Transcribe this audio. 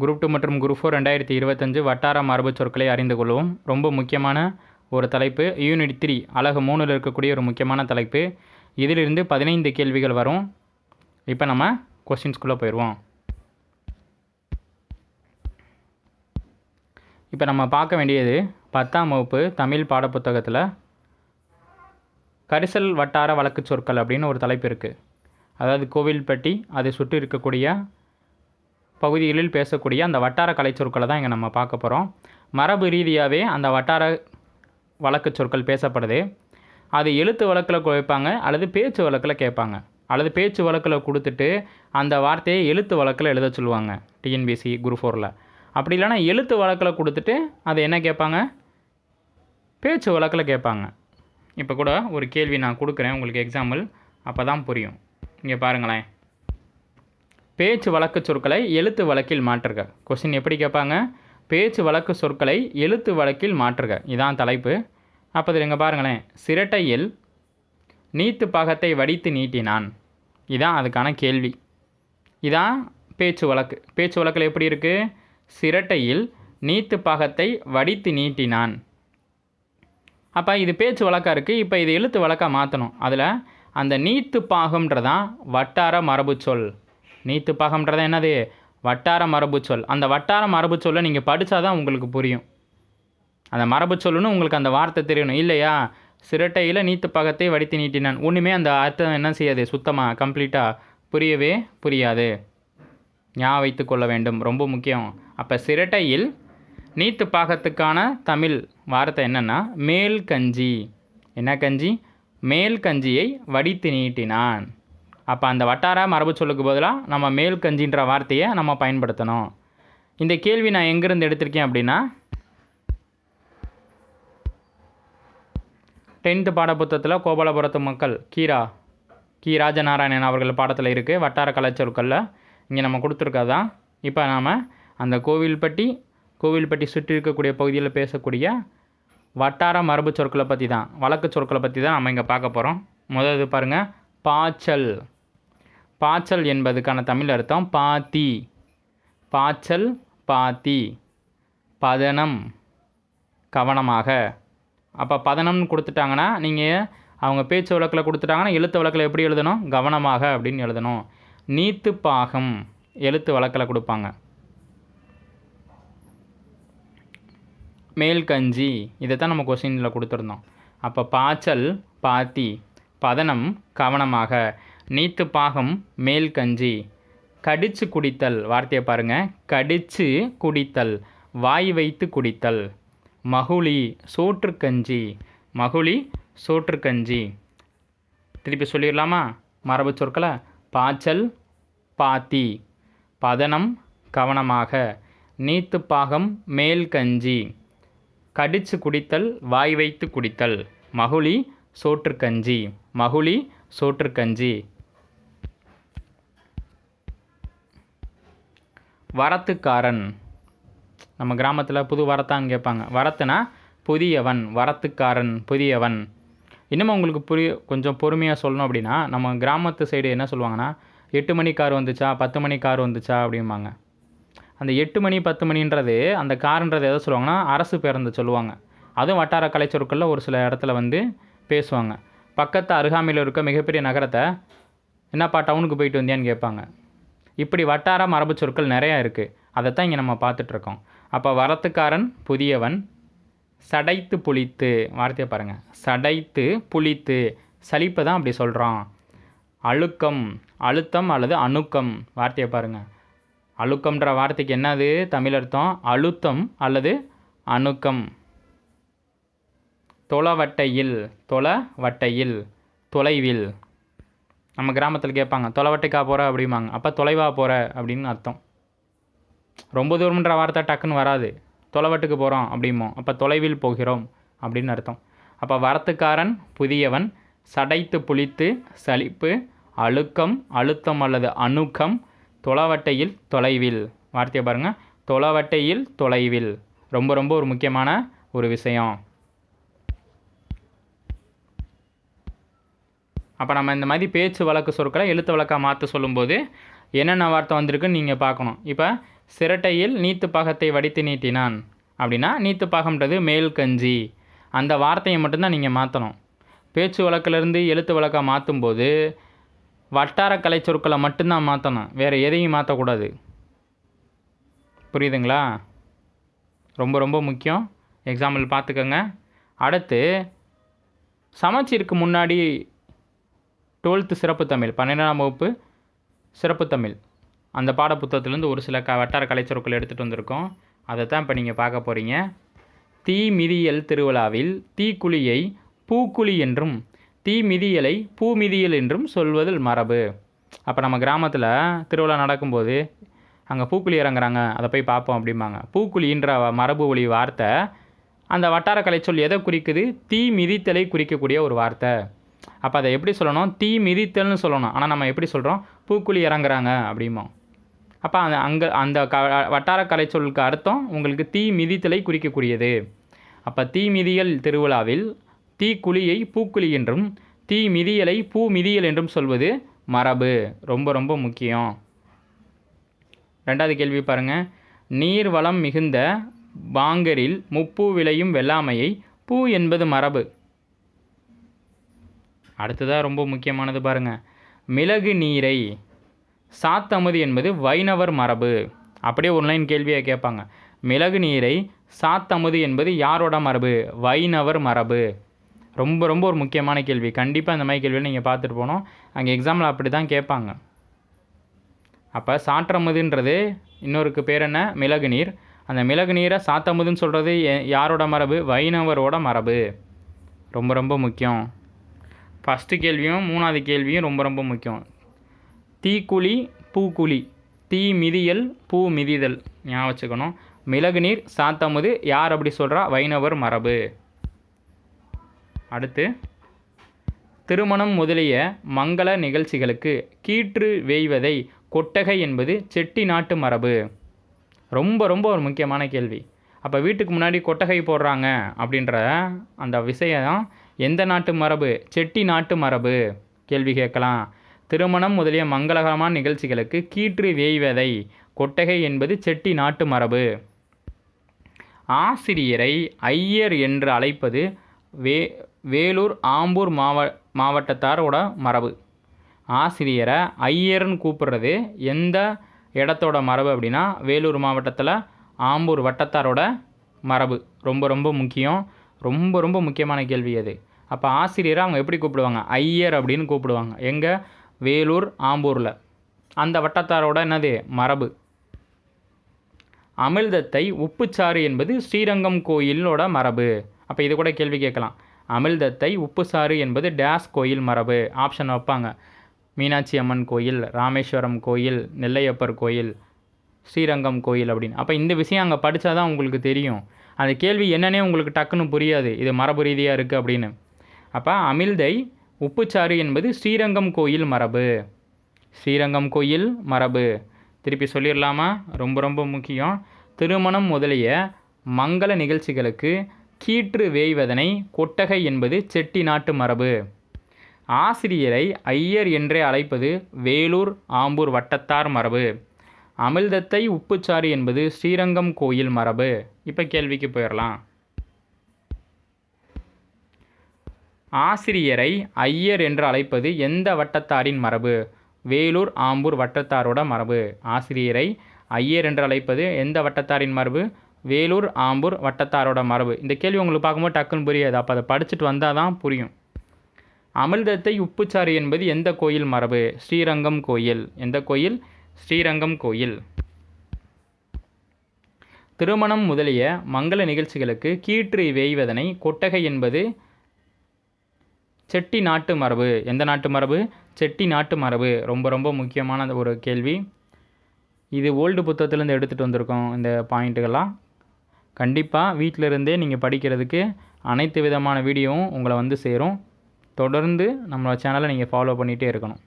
Group two மற்றும் group four ரெண்டாயிரத்தி இருபத்தஞ்சு வட்டார மரபு சொற்களை அறிந்து கொள்வோம். ரொம்ப முக்கியமான ஒரு தலைப்பு. யூனிட் த்ரீ அழகு மூணில் இருக்கக்கூடிய ஒரு முக்கியமான தலைப்பு. இதிலிருந்து பதினைந்து கேள்விகள் வரும். இப்போ நம்ம கொஸ்டின்ஸ்குள்ளே போயிடுவோம். இப்போ நம்ம பார்க்க வேண்டியது பத்தாம் வகுப்பு தமிழ் பாடப்புத்தகத்தில் கரிசல் வட்டார வழக்கு சொற்கள் அப்படின்னு ஒரு தலைப்பு இருக்குது அதாவது கோவில்பட்டி அதை சுற்றி இருக்கக்கூடிய பகுதிகளில் பேசக்கூடிய அந்த வட்டார கலைச்சொற்களை தான் இங்கே நம்ம பார்க்க போகிறோம் மரபு ரீதியாகவே அந்த வட்டார வழக்கு சொற்கள் பேசப்படுது. அது எழுத்து வழக்கில் குறைப்பாங்க அல்லது பேச்சு வழக்கில் கேட்பாங்க. அல்லது பேச்சு வழக்கில் கொடுத்துட்டு அந்த வார்த்தையை எழுத்து வழக்கில் எழுத சொல்லுவாங்க டிஎன்பிசி குரூப் ஃபோரில். அப்படி இல்லைன்னா எழுத்து வழக்கில் கொடுத்துட்டு அதை என்ன கேட்பாங்க? பேச்சு வழக்கில் கேட்பாங்க. இப்போ கூட ஒரு கேள்வி நான் கொடுக்குறேன் உங்களுக்கு எக்ஸாம்பிள் அப்போ தான் புரியும். இங்கே பாருங்களேன். பேச்சு வழக்கு சொற்களை எழுத்து வழக்கில் மாற்றுக. கொஸ்டின் எப்படி கேட்பாங்க? பேச்சு வழக்கு சொற்களை எழுத்து வழக்கில் மாற்றுக. இதான் தலைப்பு. அப்போ இதில் பாருங்களேன். சிரட்டையில் நீத்து பாகத்தை வடித்து நீட்டினான். இதான் அதுக்கான கேள்வி. இதான் பேச்சு வழக்கு. பேச்சு வழக்கில் எப்படி இருக்குது சிரட்டையில் நீத்து பாகத்தை வடித்து நீட்டினான். அப்போ இது பேச்சு வழக்காக இருக்குது இப்போ இது எழுத்து வழக்காக மாற்றணும் அதில் அந்த நீத்து பாகம்ன்றதான் வட்டார மரபு சொல். நீத்து பாகம்ன்றது என்னது? வட்டார மரபு சொல். அந்த வட்டார மரபு சொல்லை நீங்கள் படித்தா தான் உங்களுக்கு புரியும். அந்த மரபு சொல்லுன்னு உங்களுக்கு அந்த வார்த்தை தெரியணும். இல்லையா? சிரட்டையில் நீத்து பாகத்தை வடித்து நீட்டினான். ஒன்றுமே அந்த அர்த்தம் என்ன செய்யாது? சுத்தமாக கம்ப்ளீட்டாக புரியவே புரியாது. ஞா வைத்து கொள்ள வேண்டும். ரொம்ப முக்கியம். அப்போ சிரட்டையில் நீத்து பாகத்துக்கான தமிழ் வார்த்தை என்னென்னா மேல் கஞ்சி. என்ன கஞ்சி? மேல் கஞ்சியை வடித்து நீட்டினான். அப்போ அந்த வட்டார மரபு சொல்லுக்கு பதிலாக நம்ம மேல் கஞ்சின்ற வார்த்தையை நம்ம பயன்படுத்தணும். இந்த கேள்வி நான் எங்கேருந்து எடுத்திருக்கேன் அப்படின்னா டென்த்து பாடப்புத்தகத்தில் கோபாலபுரத்து மக்கள் கீரா கி. ராஜநாராயணன் அவர்கள் பாடத்தில் இருக்குது வட்டார கலைச்சொற்களில். இங்கே நம்ம கொடுத்துருக்கதான் இப்போ நாம் அந்த கோவில்பட்டி கோவில்பட்டி சுற்றி இருக்கக்கூடிய பகுதியில் பேசக்கூடிய வட்டார மரபு சொற்களை பற்றி தான் வழக்கு சொற்களை பற்றி தான் நம்ம இங்கே பார்க்க போகிறோம் முதல் இது பாருங்கள் பாய்ச்சல். பாய்ச்சல் என்பதுக்கான தமிழ் அர்த்தம் பாத்தி. பாய்ச்சல் பாத்தி. பதனம் கவனமாக. அப்போ பதனம்னு கொடுத்துட்டாங்கன்னா நீங்கள் அவங்க பேச்சு வழக்கில் கொடுத்துட்டாங்கன்னா எழுத்து வழக்கில் எப்படி எழுதணும்? கவனமாக அப்படின்னு எழுதணும். நீத்து பாகம் எழுத்து வழக்கில் கொடுப்பாங்க. மேல் கஞ்சி இதை தான் நம்ம கொஸ்டினில் கொடுத்துருந்தோம். அப்போ பாய்ச்சல் பாத்தி. பதனம் கவனமாக. நீத்து பாகம் மேல் கஞ்சி. கடிச்சு குடித்தல். வார்த்தையை பாருங்கள் கடிச்சு குடித்தல். வாய் வைத்து குடித்தல். மகுழி சோற்றுக்கஞ்சி மகுழி சோற்றுக்கஞ்சி திருப்பி சொல்லிடலாமா? மரபு சொற்களை? பாய்ச்சல் பாத்தி. பதனம் கவனமாக. நீத்து பாகம் மேல் கஞ்சி. கடிச்சு குடித்தல். வாய் வைத்து குடித்தல். மகுழி சோற்றுக்கஞ்சி மகுழி சோற்றுக்கஞ்சி வரத்துக்காரன். நம்ம கிராமத்தில் புது வரத்தான்னு கேட்பாங்க வரத்துனா புதியவன் வரத்துக்காரன் புதியவன். இன்னமும் உங்களுக்கு புரிய கொஞ்சம் பொறுமையாக சொல்லணும் அப்படின்னா நம்ம கிராமத்து சைடு என்ன சொல்லுவாங்கன்னா எட்டு மணி கார் வந்துச்சா பத்து மணி கார் வந்துச்சா அப்படிம்பாங்க. அந்த எட்டு மணி பத்து மணின்றது அந்த காருன்றது எதை சொல்லுவாங்கன்னா அரசு பேருந்து சொல்லுவாங்க. அதுவும் வட்டார கலைச்சொற்களில் ஒரு சில இடத்துல வந்து பேசுவாங்க. பக்கத்து அருகாமையில் இருக்க மிகப்பெரிய நகரத்தை என்னப்பா டவுனுக்கு போயிட்டு வந்தியான்னு கேட்பாங்க. இப்படி வட்டார மரபு சொற்கள் நிறையா இருக்குது அதைத்தான் இங்கே நம்ம பார்த்துட்ருக்கோம். அப்போ வரத்துக்காரன் புதியவன் சடைத்து புளித்து வார்த்தையை பாருங்கள் சடைத்து புளித்து சலிப்பை தான் அப்படி சொல்கிறோம் அழுக்கம் அழுத்தம் அல்லது அணுக்கம் வார்த்தையை பாருங்கள் அழுக்கம்ன்ற வார்த்தைக்கு என்னது? தமிழ் அர்த்தம் அழுத்தம் அல்லது அணுக்கம். தொலைவட்டையில் தொலைவட்டையில் தொலைவில். நம்ம கிராமத்தில் கேட்பாங்க தொலைவட்டைக்கா போகிற அப்படிம்பாங்க. அப்போ தொலைவாக போகிற அப்படின்னு அர்த்தம். ரொம்ப தூரம்ன்ற வார்த்தை டக்குன்னு வராது. தொலைவட்டுக்கு போகிறோம் அப்படிமோ அப்போ தொலைவில் போகிறோம் அப்படின்னு அர்த்தம். அப்போ வரத்துக்காரன் புதியவன் சடைத்து புளித்து சலிப்பு அழுக்கம் அழுத்தம் அல்லது அணுக்கம் தொலைவட்டையில் தொலைவில். வார்த்தையை பாருங்கள் தொலைவட்டையில் தொலைவில். ரொம்ப ரொம்ப ஒரு முக்கியமான ஒரு விஷயம். அப்போ நம்ம இந்த மாதிரி பேச்சு வழக்கு சொற்களை எழுத்து வழக்காக மாற்ற சொல்லும்போது என்னென்ன வார்த்தை வந்திருக்குன்னு நீங்கள் பார்க்கணும். இப்போ சிரட்டையில் நீத்து பாகத்தை வடித்து நீட்டினான். அப்படின்னா நீத்து பாகம்ன்றது மேல் கஞ்சி. அந்த வார்த்தையை மட்டும்தான் நீங்கள் மாற்றணும் பேச்சு வழக்கிலிருந்து எழுத்து வழக்காக மாற்றும்போது வட்டார கலை சொற்களை மட்டும்தான் மாற்றணும் வேறு எதையும் மாற்றக்கூடாது புரியுதுங்களா? ரொம்ப ரொம்ப முக்கியம். எக்ஸாம்பிள் பார்த்துக்கோங்க. அடுத்து சமச்சீருக்கு முன்னாடி டுவெல்த்து சிறப்பு தமிழ் பன்னிரெண்டாம் வகுப்பு சிறப்பு தமிழ். அந்த பாடப்புத்தகத்துலேருந்து ஒரு சில க வட்டார கலைச்சொற்கள் எடுத்துகிட்டு வந்திருக்கோம். அதை தான் இப்போ நீங்கள் பார்க்க போகிறீங்க தீ மிதியல் திருவிழாவில் தீக்குழியை பூக்குழி என்றும் தீ மிதியலை பூ மிதியல் என்றும் சொல்வதில் மரபு. அப்போ நம்ம கிராமத்தில் திருவிழா நடக்கும்போது அங்கே பூக்குழி இறங்குறாங்க அதை போய் பார்ப்போம் அப்படிம்பாங்க. பூக்குழின்ற மரபு ஒளி வார்த்தை அந்த வட்டார கலைச்சொல் எதை குறிக்குது? தீ மிதித்தலை குறிக்கக்கூடிய ஒரு வார்த்தை. அப்போ அதை எப்படி சொல்லணும்? தீ மிதித்தல்னு சொல்லணும். ஆனால் நம்ம எப்படி சொல்கிறோம் பூக்குழி இறங்குறாங்க அப்படிம்போம். அப்போ அந்த அங்கே அந்த க வட்டார கலைச்சொலுக்கு அர்த்தம் உங்களுக்கு தீ மிதித்தலை குறிக்கக்கூடியது. அப்போ தீ மிதியல் திருவிழாவில் தீக்குழியை பூக்குழி என்றும் தீ மிதியலை பூ மிதியல் என்றும் சொல்வது மரபு. ரொம்ப ரொம்ப முக்கியம். ரெண்டாவது கேள்வி பாருங்கள் நீர் வளம் மிகுந்த பாங்கரில் முப்பூ விளையும் வெள்ளாமையை பூ என்பது மரபு. அடுத்ததாக ரொம்ப முக்கியமானது பாருங்கள் மிளகு நீரை சாத்தமுது என்பது வைணவர் மரபு. அப்படியே ஒரு லைன் கேள்வியை கேட்பாங்க. மிளகு நீரை சாத்தமுது என்பது யாரோட மரபு? வைணவர் மரபு. ரொம்ப ரொம்ப ஒரு முக்கியமான கேள்வி. கண்டிப்பாக இந்த மாதிரி கேள்வியில் நீங்கள் பார்த்துட்டு போனோம் அங்கே எக்ஸாமில் அப்படி தான் கேட்பாங்க. அப்போ சாற்றமுதுன்றது இன்னொருக்கு பேர் என்ன? மிளகு நீர். அந்த மிளகு நீரை சாத்தமுதுன்னு சொல்கிறது யாரோட மரபு? வைணவரோட மரபு. ரொம்ப ரொம்ப முக்கியம். ஃபஸ்ட்டு கேள்வியும் மூணாவது கேள்வியும் ரொம்ப ரொம்ப முக்கியம். தீக்குழி பூக்குழி. தீ மிதியல் பூ மிதிதல். ஞாபகம் வச்சுக்கணும். மிளகு நீர் சாத்தமுது யார் அப்படி சொல்கிறா வைணவர் மரபு. அடுத்து திருமணம் முதலிய மங்கள நிகழ்ச்சிகளுக்கு கீற்று வேய்வதை கொட்டகை என்பது செட்டி நாட்டு மரபு. ரொம்ப ரொம்ப ஒரு முக்கியமான கேள்வி. அப்போ வீட்டுக்கு முன்னாடி கொட்டகை போடுறாங்க அப்படின்ற அந்த விஷயம் எந்த நாட்டு மரபு? செட்டி நாட்டு மரபு. கேள்வி கேட்கலாம். திருமணம் முதலிய மங்களகரமான நிகழ்ச்சிகளுக்கு கீற்று வேய்வதை. கொட்டகை என்பது செட்டி நாட்டு மரபு. ஆசிரியரை ஐயர் என்று அழைப்பது வே வேலூர் ஆம்பூர் மாவ மாவட்டத்தாரோட மரபு. ஆசிரியரை ஐயர்னு கூப்பிடுறது எந்த இடத்தோட மரபு அப்படின்னா வேலூர் மாவட்டத்தில் ஆம்பூர் வட்டத்தாரோட மரபு. ரொம்ப ரொம்ப முக்கியம். ரொம்ப ரொம்ப முக்கியமான கேள்வி அது. அப்போ ஆசிரியரை அவங்க எப்படி கூப்பிடுவாங்க? ஐயர் அப்படின்னு கூப்பிடுவாங்க. எங்கே? வேலூர் ஆம்பூரில். அந்த வட்டத்தாரோட என்னது? மரபு. அமிழ்தத்தை உப்புச்சாறு என்பது ஸ்ரீரங்கம் கோயிலோட மரபு. அப்போ இது கூட கேள்வி கேட்கலாம். அமிழ்தத்தை உப்புச்சாறு என்பது டேஸ் கோயில் மரபு. ஆப்ஷன் வைப்பாங்க. மீனாட்சி அம்மன் கோயில் ராமேஸ்வரம் கோயில் நெல்லையப்பர் கோயில் ஸ்ரீரங்கம் கோயில் அப்படின்னு. அப்போ இந்த விஷயம் அங்கே படித்தா தான் உங்களுக்கு தெரியும். அந்த கேள்வி என்னன்னே உங்களுக்கு டக்குன்னு புரியாது. இது மரபு ரீதியாக இருக்குது அப்படின்னு. அப்போ அமிழ்தை உப்புச்சாறு என்பது ஸ்ரீரங்கம் கோயில் மரபு. ஸ்ரீரங்கம் கோயில் மரபு. திருப்பி சொல்லிடலாமா? ரொம்ப ரொம்ப முக்கியம். திருமணம் முதலிய மங்கள நிகழ்ச்சிகளுக்கு கீற்று வேய்வதனை கொட்டகை என்பது செட்டி நாட்டு மரபு. ஆசிரியரை ஐயர் என்றே அழைப்பது வேலூர் ஆம்பூர் வட்டத்தார் மரபு. அமிழ்தத்தை உப்புச்சாறு என்பது ஸ்ரீரங்கம் கோயில் மரபு. இப்போ கேள்விக்கு போயிடலாம் ஆசிரியரை ஐயர் என்று அழைப்பது எந்த வட்டத்தாரின் மரபு? வேலூர் ஆம்பூர் வட்டத்தாரோட மரபு. ஆசிரியரை ஐயர் என்று அழைப்பது எந்த வட்டத்தாரின் மரபு? வேலூர் ஆம்பூர் வட்டத்தாரோட மரபு. இந்த கேள்வி உங்களுக்கு பார்க்கும்போது டக்குன்னு புரியாது. அப்போ அதை படிச்சுட்டு வந்தால் தான் புரியும். அமிர்தத்தை உப்புச்சாறு என்பது எந்த கோயில் மரபு? ஸ்ரீரங்கம் கோயில். எந்த கோயில்? ஸ்ரீரங்கம் கோயில். திருமணம் முதலிய மங்கள நிகழ்ச்சிகளுக்கு கீற்று வேய்வதனை கொட்டகை என்பது செட்டி நாட்டு மரபு. எந்த நாட்டு மரபு? செட்டி நாட்டு மரபு. ரொம்ப ரொம்ப முக்கியமான ஒரு கேள்வி. இது ஓல்டு புத்தகத்துலேருந்து எடுத்துகிட்டு வந்திருக்கோம் இந்த பாயிண்ட்டுகள்லாம் கண்டிப்பாக வீட்டில் இருந்தே நீங்கள் படிக்கிறதுக்கு அனைத்து விதமான வீடியோவும் உங்களை வந்து சேரும். தொடர்ந்து நம்மளோட சேனலை நீங்கள் ஃபாலோ பண்ணிகிட்டே இருக்கணும்.